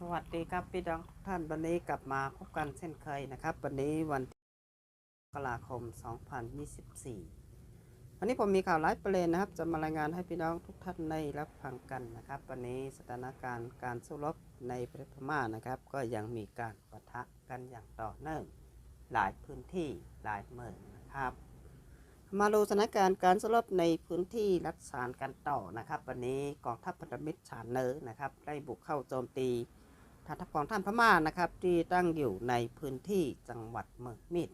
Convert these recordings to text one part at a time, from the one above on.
สวัสดีครับพี่น้องทุกท่านวันนี้กลับมาพบกันเช่นเคยนะครับ วันนี้วันที่มกราคม 2024 วันนี้ผมมีข่าวไลฟ์ประเด็นนะครับ จะมารายงานให้พี่น้องทุกท่านได้รับฟังกันนะครับ วันนี้สถานการณ์การสู้รบในประเทศพม่านะครับ ก็ยังมีการปะทะกันอย่างต่อเนื่องหลายพื้นที่หลายเมืองนะครับ มาดูสถานการณ์การสู้รบในพื้นที่รัฐสารกันต่อนะครับ วันนี้กองทัพพันธมิตรฉานเนอร์นะครับได้บุกเข้าโจมตี ฐานทัพของท่านพม่านะครับ ที่ตั้งอยู่ในพื้นที่จังหวัดเมืองมิด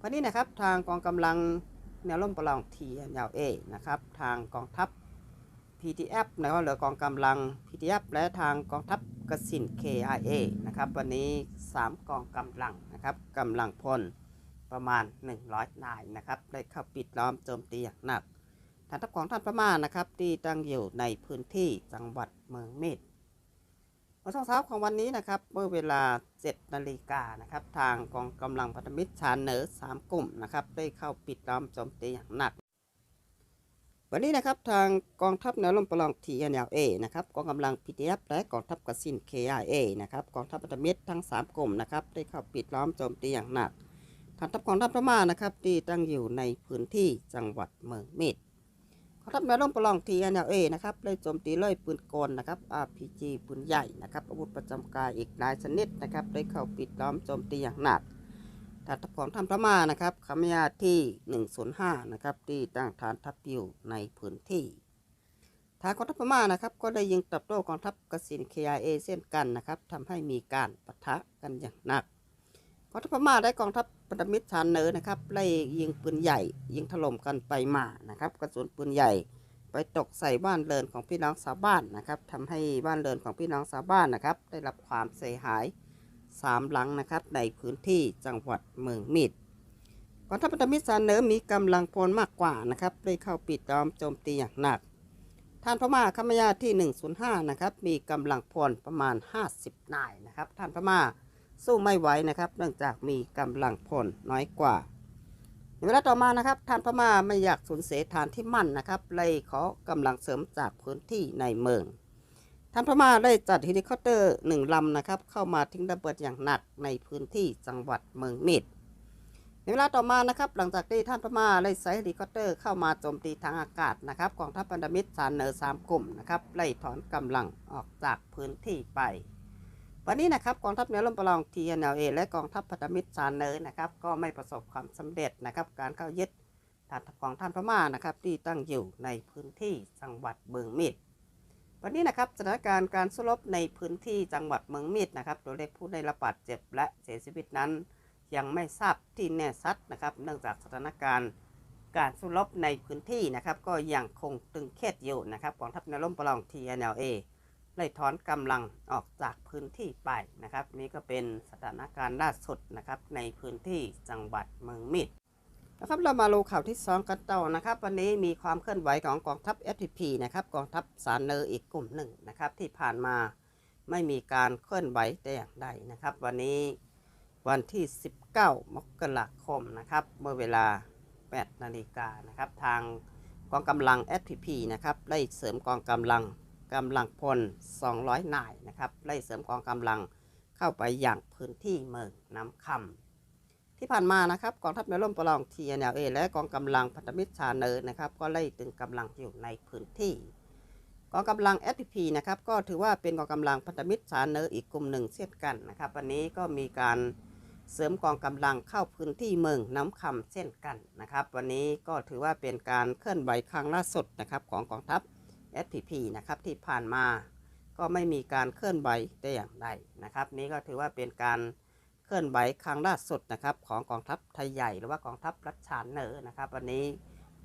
วันนี้นะครับทางกองกำลังแนวร่มประลองทีแนวเอนะครับ ทางกองทัพ PTF นะครับหรือกองกำลัง PTF และทางกองทัพกสิน KIA นะครับ วันนี้ 3 กองกำลังนะครับกำลังพลประมาณ 100 นายนะครับ ได้เข้าปิดล้อมโจมตีอย่างหนักฐานทัพของท่านพม่านะครับ ที่ตั้งอยู่ในพื้นที่จังหวัดเมืองมิด มื่อช่วงเช้าของวันนี้นะครับเมื่อเวลา 7 นาฬิกานะครับ ทางกองกำลังพันธมิตรชานเหนือ3กลุ่มนะครับ ได้เข้าปิดล้อมโจมตีอย่างหนัก วันนี้นะครับทางกองทัพแนวร่มประลองทีแนวเอนะครับกองกำลัง PTF และกองทัพกสิน KIA นะครับกองทัพพันธมิตรทั้ง 3 กลุ่มนะครับได้เข้าปิดล้อมโจมตีอย่างหนักฐานทัพของทัพพม่านะครับที่ตั้งอยู่ในพื้นที่จังหวัดเมืองมิด องทัพแนวร่มประลองทีแนวเอนะครับได้โจมตีเลยปืนกลนะครับ RPG ปืนใหญ่นะครับอาวุธประจำกายอีกหลายชนิดนะครับได้เข้าปิดล้อมโจมตีอย่างหนักฐานทัพของทัพพม่านะครับคำยาที่ 105 นะครับที่ตั้งฐานทัพอยู่ในพื้นที่ทางกองทัพพม่านะครับก็ได้ยิงตอบโต้กองทัพกสิน KIA เช่นกันนะครับทำให้มีการปะทะกันอย่างหนักกองทัพพม่าได้กองทัพ พันธมิตรชานเนอร์นะครับไล่ยิงปืนใหญ่ยิงถล่มกันไปมานะครับกระสุนปืนใหญ่ ไปตกใส่บ้านเรือนของพี่น้องชาวบ้านนะครับทำให้บ้านเรือนของพี่น้องชาวบ้านนะครับ ได้รับความเสียหายสามหลังนะครับในพื้นที่จังหวัดเมืองมิดกองทัพพันธมิตรชานเนอร์มีกำลังพลมากกว่านะครับได้เข้าปิดล้อมโจมตีอย่างหนักท่านพม่าขมยาที่ 105 นะครับ มีกำลังพลประมาณ 50 นายนะครับ ท่านพม่า สู้ไม่ไหวนะครับ เนื่องจากมีกำลังพลน้อยกว่าในเวลาต่อมานะครับท่านพม่าไม่อยากสูญเสียฐานที่มั่นนะครับ เลยขอกำลังเสริมจากพื้นที่ในเมืองท่านพม่าได้จัดเฮลิคอปเตอร์หนึ่งลำนะครับ เข้ามาทิ้งระเบิดอย่างหนักในพื้นที่จังหวัดเมืองมิดในเวลาต่อมานะครับ หลังจากที่ท่านพม่าได้ใช้เฮลิคอปเตอร์เข้ามาโจมตีทางอากาศนะครับกองทัพพันธมิตรสานเหนือสามกลุ่มนะครับไล่ถอนกำลังออกจากพื้นที่ไป วันนี้นะครับกองทัพแนวร่มประลอง TNLA และกองทัพพันธมิตรชานเนอร์นะครับก็ไม่ประสบความสำเร็จนะครับการเข้ายึดฐานทัพของท่านพม่านะครับที่ตั้งอยู่ในพื้นที่จังหวัดเมืองมิดวันนี้นะครับสถานการณ์การสู้รบในพื้นที่จังหวัดเมืองมิดนะครับตัวเลขผู้ได้รับบาดเจ็บและเสียชีวิตนั้น ยังไม่ทราบที่แน่ชัดนะครับเนื่องจากสถานการณ์การสู้รบในพื้นที่นะครับก็ยังคงตึงเครียดอยู่นะครับกองทัพแนวร่มประลอง TNLA ไล่ถอนกำลังออกจากพื้นที่ไปนะครับ นี่ก็เป็นสถานการณ์ล่าสุดนะครับในพื้นที่จังหวัดเมืองมิดนะครับเรามาดูข่าวที่สองกันต่อนะครับ วันนี้มีความเคลื่อนไหวของกองทัพ FPP นะครับกองทัพสารเนอร์อีกกลุ่มหนึ่งนะครับ ที่ผ่านมาไม่มีการเคลื่อนไหวแต่อย่างใดนะครับ วันนี้วันที่ 19 มกราคมนะครับ เมื่อเวลา 8 นาฬิกานะครับ ทางกองกำลัง FPP นะครับ ได้เสริมกองกำลัง กำลังพล 200 นายนะครับไล่เสริมกองกำลังเข้าไปอย่างพื้นที่เมืองน้ำคำที่ผ่านมานะครับกองทัพแนวร่มประลอง TNLA และกองกำลังพันธมิตรชาเนอร์นะครับก็ไล่ตึงกำลังอยู่ในพื้นที่กองกำลัง SPP นะครับก็ถือว่าเป็นกองกำลังพันธมิตรชาเนอร์อีกกลุ่มหนึ่งเช่นกันนะครับวันนี้ก็มีการเสริมกองกำลังเข้าพื้นที่เมืองน้ำคำเช่นกันนะครับ วันนี้ก็ถือว่าเป็นการเคลื่อนไหวครั้งล่าสุดนะครับของกองทัพ SPP นะครับที่ผ่านมาก็ไม่มีการเคลื่อนไหวแต่อย่างใดนะครับ นี่ก็ถือว่าเป็นการเคลื่อนไหวครั้งล่าสุดนะครับของกองทัพไทยใหญ่หรือว่ากองทัพรัชชานเหนือนะครับ วันนี้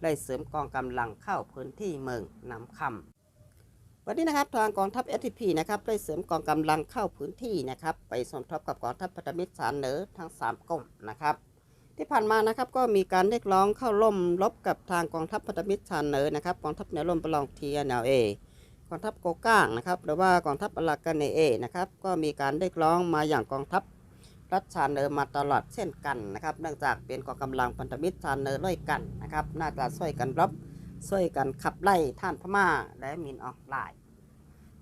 ได้เสริมกองกำลังเข้าพื้นที่เมืองน้ำคำวันนี้นะครับทางกองทัพ SPP นะครับได้เสริมกองกำลังเข้าพื้นที่นะครับ ไปสมทบกับกองทัพพันธมิตรชานเหนือทั้ง 3กลุ่มนะครับ ที่ผ่านมานะครับก็มีการเรียกร้องเข้าร่วมรบกับทางกองทัพพันธมิตรชาเนอนะครับกองทัพแนวร่มประลอง TNLA กองทัพโกก้างนะครับหรือว่ากองทัพอลากาเนเอนะครับก็มีการเรียกร้องมาอย่างกองทัพรัชชาเนอมาตลอดเช่นกันนะครับเนื่องจากเป็นกองกำลังพันธมิตรชาเนอร์ด้วยกันนะครับน่าจะช่วยกันรบช่วยกันขับไล่ท่านพม่าและมินออนไลน์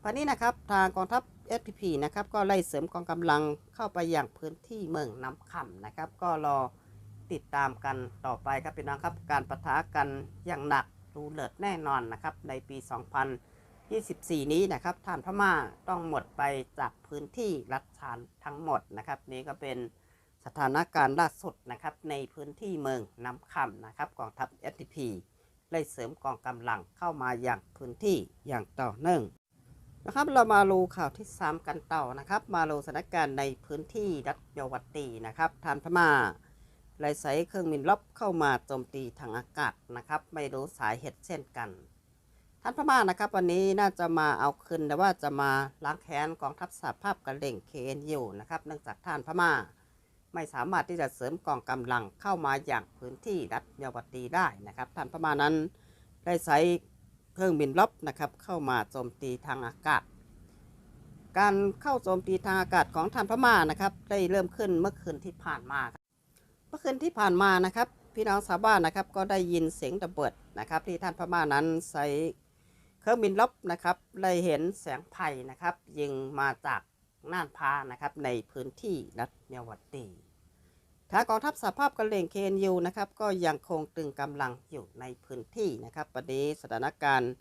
วันนี้นะครับทางกองทัพ SPP นะครับก็ไล่เสริมกองกำลังเข้าไปอย่างพื้นที่เมืองน้ำคำนะครับก็รอ ติดตามกันต่อไปครับพี่น้องครับ การปะทะกันอย่างหนักดูเลิศแน่นอนนะครับ ในปี 2024 นี้นะครับท่านพม่าต้องหมดไปจากพื้นที่รัฐชานทั้งหมดนะครับ นี่ก็เป็นสถานการณ์ล่าสุดนะครับ ในพื้นที่เมืองน้ำคำนะครับกองทัพ SPP ไล่เสริมกองกำลังเข้ามาอย่างพื้นที่อย่างต่อเนื่องนะครับเรามาดูข่าวที่ 3 กันต่อนะครับ มาดูสถานการณ์ในพื้นที่รัฐเยวตีนะครับทานพม่า ไล่ใส่เครื่องบินลบเข้ามาโจมตีทางอากาศนะครับ ไม่รู้สาเหตุเช่นกัน ท่านพม่านะครับ วันนี้น่าจะมาเอาคืนแต่ว่าจะมาล้างแค้นกองทัพสหภาพกระเหล่ง KNU นะครับเนื่องจากท่านพม่า ไม่สามารถที่จะเสริมกองกำลังเข้ามาอย่างพื้นที่รัฐเยาวตีได้นะครับ ท่านพม่านั้นได้ใช้เครื่องบินรบนะครับเข้ามาโจมตีทางอากาศการเข้าโจมตีทางอากาศของท่านพม่านะครับ ได้เริ่มขึ้นเมื่อคืนที่ผ่านมาครับ เมื่อคืนที่ผ่านมานะครับ พี่น้องชาวบ้านนะครับ ก็ได้ยินเสียงระเบิดนะครับ ที่ท่านพม่านั้นใช้เครื่องบินรบนะครับได้เห็นแสงไผ่นะครับ ยิงมาจากน่านพานะครับ ในพื้นที่รัฐเยาวตีทางกองทัพสหภาพกะเหรี่ยง KNU นะครับ ก็ยังคงตึงกำลังอยู่ในพื้นที่นะครับประเดี๋สถานการณ์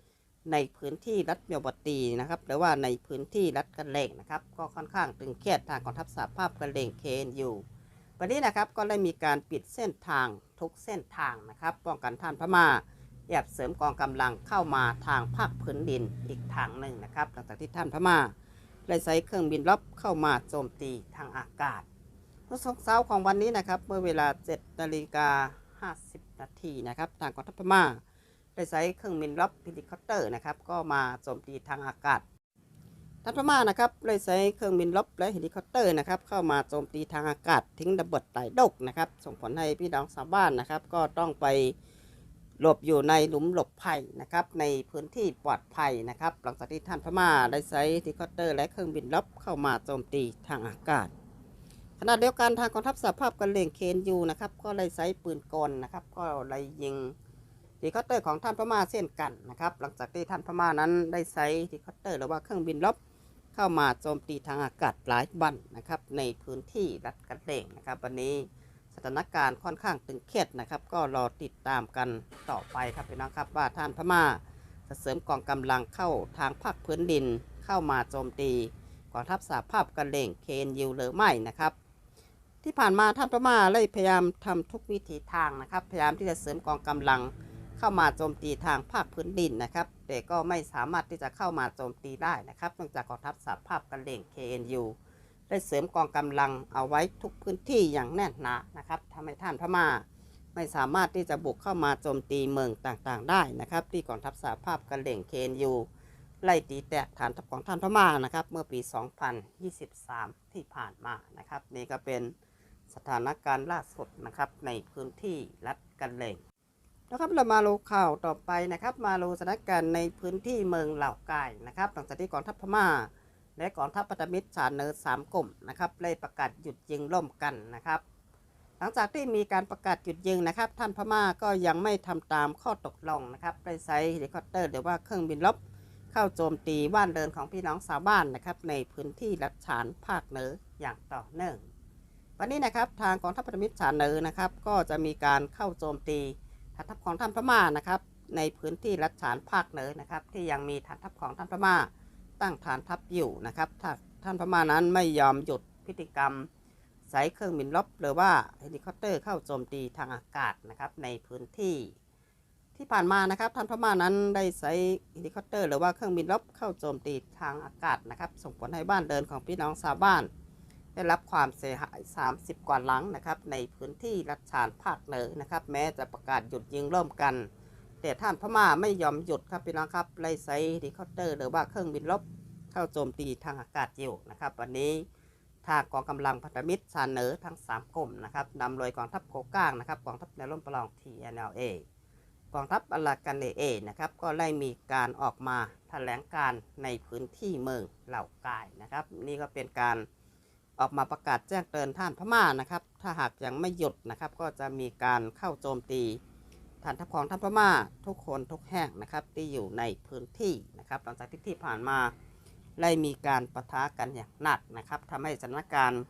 ในพื้นที่รัฐเมียวบตีนะครับหรือว่าในพื้นที่รัฐกันเลงนะครับ ก็ค่อนข้างตึงเครียดทางกองทัพสหภาพกันเลง KNU วันนี้นะครับก็ได้มีการปิดเส้นทางทุกเส้นทางนะครับ ป้องกันท่านพม่าแอบเสริมกองกำลังเข้ามาทางภาคพื้นดินอีกทางหนึ่งนะครับหลังจากที่ท่านพม่าได้ใช้เครื่องบินรบเข้ามาโจมตีทางอากาศเมื่อเช้าของวันนี้นะครับเมื่อเวลา7นาฬิกา50นาทีนะครับทางกองทัพพม่าได้ใช้เครื่องบินรบเฮลิคอปเตอร์นะครับก็มาโจมตีทางอากาศ ทัพพม่านะครับได้ใช้เครื่องบินรบและเฮลิคอปเตอร์นะครับเข้ามาโจมตีทางอากาศทิ้งระเบิดหลายดกนะครับส่งผลให้พี่น้องชาวบ้านนะครับ ก็ต้องไปหลบอยู่ในหลุมหลบภัยนะครับในพื้นที่ปลอดภัยนะครับ หลังจากที่ท่านพม่าได้ใช้เฮลิคอปเตอร์ และเครื่องบินรบเข้ามาโจมตีทางอากาศขณะเดียวกันทางกองทัพสหภาพกันเลงเคนยูนะครับก็ได้ใช้ปืนกลนะครับ ก็ได้ยิงดีคอปเตอร์ของท่านพม่าเช่นกันนะครับ หลังจากที่ท่านพม่านั้นได้ใช้ดีคอปเตอร์หรือว่าเครื่องบินรบ เข้ามาโจมตีทางอากาศหลายบันนะครับ ในพื้นที่รัฐกันเลงนะครับวันนี้สถานการณ์ค่อนข้างตึงเครียดนะครับ ก็รอติดตามกันต่อไปครับพี่น้องครับว่าท่านพม่าจะเสริมกองกำลังเข้าทางภาคพื้นดิน เข้ามาโจมตีกองทัพสหภาพกันเลงเคนยูหรือไม่นะครับ ที่ผ่านมาท่านพม่าได้พยายามทำทุกวิถีทางนะครับ พยายามที่จะเสริมกองกำลัง เข้ามาโจมตีทางภาคพื้นดินนะครับ แต่ก็ไม่สามารถที่จะเข้ามาโจมตีได้นะครับเนื่องจากกองทัพสหภาพกันเลง KNU ได้เสริมกองกำลังเอาไว้ทุกพื้นที่อย่างแน่นหนานะครับทำให้ท่านพม่าไม่สามารถที่จะบุกเข้ามาโจมตีเมืองต่างๆ ได้นะครับ ที่กองทัพสหภาพกันเลง KNU ไล่ตีแตกฐานทัพของท่านพม่านะครับ เมื่อปี 2023 ที่ผ่านมานะครับ นี่ก็เป็นสถานการณ์ล่าสุดนะครับในพื้นที่รัฐกันเลง นะครับเรามาดูข่าวต่อไปนะครับ มาดูสถานการณ์ในพื้นที่เมืองเหล่ากายนะครับหลังจากที่กองทัพพม่า และกองทัพพันธมิตรชาเนอร์สามกลุ่มนะครับได้ประกาศหยุดยิงร่วมกันนะครับ หลังจากที่มีการประกาศหยุดยิงนะครับ ท่านพม่าก็ยังไม่ทำตามข้อตกลงนะครับได้ใช้เฮลิคอปเตอร์หรือว่าเครื่องบินรบเข้าโจมตีบ้านเรือนของพี่น้องชาวบ้านนะครับในพื้นที่รัฐฉานภาคเหนืออย่างต่อเนื่อง วันนี้นะครับทางกองทัพพันธมิตรชาเนอร์นะครับ ก็จะมีการเข้าโจมตี ฐานทัพของท่านพม่านะครับ ในพื้นที่รัฐฉานภาคเหนือนะครับ ที่ยังมีฐานทัพของท่านพม่า ตั้งฐานทัพอยู่นะครับถ้าท่านพม่านั้นไม่ยอมหยุดพฤติกรรมใช้เครื่องบินรบหรือว่าเฮลิคอปเตอร์เข้าโจมตีทางอากาศนะครับในพื้นที่ที่ผ่านมานะครับท่านพม่านั้นได้ใช้เฮลิคอปเตอร์หรือว่าเครื่องบินรบเข้าโจมตีทางอากาศนะครับ ส่งผลให้บ้านเดินของพี่น้องชาวบ้าน ได้รับความเสียหาย 30 กว่าหลังนะครับในพื้นที่รัฐฉานภาคเหนือนะครับ แม้จะประกาศหยุดยิงร่วมกัน แต่ท่านพม่าไม่ยอมหยุดครับพี่น้องครับไล่ใช้เฮลิคอปเตอร์หรือว่าเครื่องบินรบเข้าโจมตีทางอากาศอยู่นะครับ วันนี้ทางกองกำลังพันธมิตรชาเหนือทั้ง 3กลุ่มนะครับนำโดยกองทัพโคก้างนะครับกองทัพแนวร่มประลอง TNLA กองทัพอลากันเอนะครับก็ได้มีการออกมาแถลงการในพื้นที่เมืองเหล่ากายนะครับ นี่ก็เป็นการ ออกมาประกาศแจ้งเตือนท่านพม่านะครับ ถ้าหากยังไม่หยุดนะครับ ก็จะมีการเข้าโจมตีฐานทัพของท่านพม่าทุกคนทุกแห่งนะครับ ที่อยู่ในพื้นที่นะครับ หลังจากที่ที่ผ่านมาได้มีการปะทะกันอย่างหนักนะครับทำให้สถานการณ์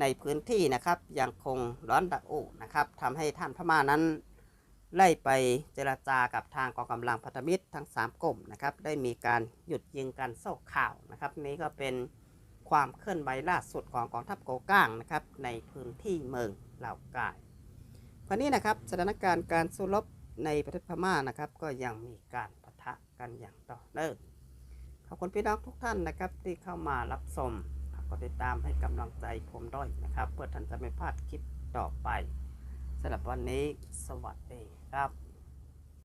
ในพื้นที่นะครับยังคงร้อนระอุนะครับทำให้ท่านพม่านั้นไล่ไปเจรจากับทางกองกำลังพันธมิตรทั้ง 3กลุ่มนะครับ ได้มีการหยุดยิงกันโซ่ข่าวนะครับ นี้ก็เป็น ความเคลื่อนไหวล่าสุดของกองทัพโกก้างนะครับในพื้นที่เมืองเหล่ากายวันนี้นะครับสถานการณ์การสู้รบในประเทศพม่านะครับ ก็ยังมีการปะทะกันอย่างต่อเนื่องขอบคุณพี่น้องทุกท่านนะครับที่เข้ามารับชมกดติดตามให้กำลังใจผมด้วยนะครับ เพื่อท่านจะไม่พลาดคลิปต่อไปสำหรับวันนี้สวัสดีครับ